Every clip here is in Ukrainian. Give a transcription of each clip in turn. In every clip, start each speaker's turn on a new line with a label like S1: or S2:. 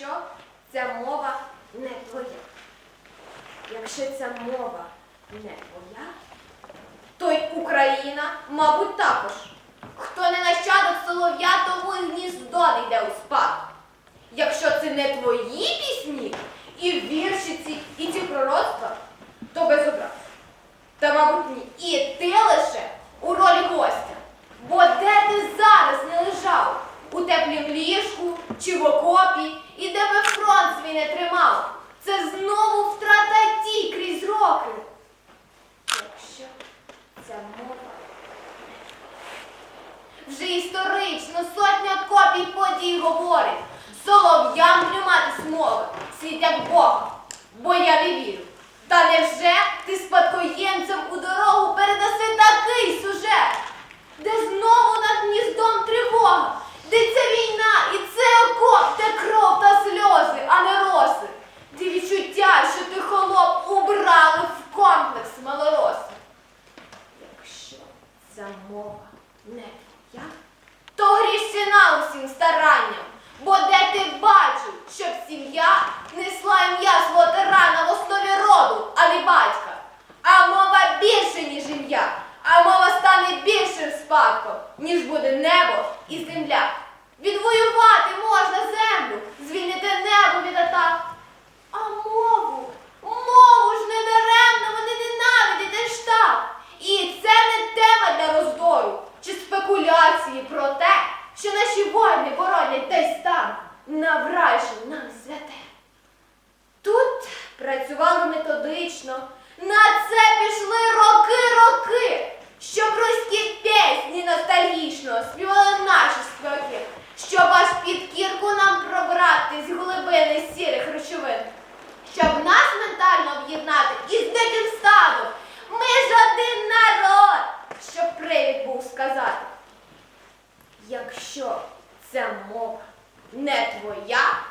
S1: якщо ця мова не твоя. Якщо ця мова не твоя, то й Україна, мабуть, також. Хто не нащадок солов'я, тому і гніздо не йде у спад. Якщо це не твої пісні, і вірші ці, і Це знову втрата ті крізь роки. Якщо ця мова вже історично сотня копій подій говорить. Солов'ям тримати смови, світ як Бога, бо я не вірю. Та невже ти спадкоємцям земля. Відвоювати можна землю, звільнити небо від атак. А мову, мову ж не даремно вони ненавидять аж так. І це не тема для роздору чи спекуляції про те, що наші воїни боронять десь там, же нам святе. Тут працювали методично, на це пішли роки-роки, щоб руські пісні ностальгічно співали наші співаки, щоб аж під кірку нам пробрати з глибини сірих речовин, щоб нас ментально об'єднати із диким стадом. Ми ж один народ, щоб привід був сказати. Якщо ця мова не твоя,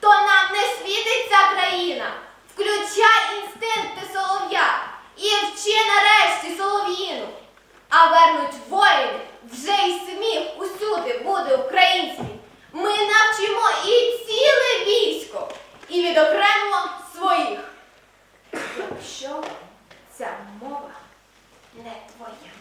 S1: то нам не світить ця країна. Включай інстинкти солов'я і вчи нарешті солов'їну. А вернуть воїни, Якщо ця мова не твоя.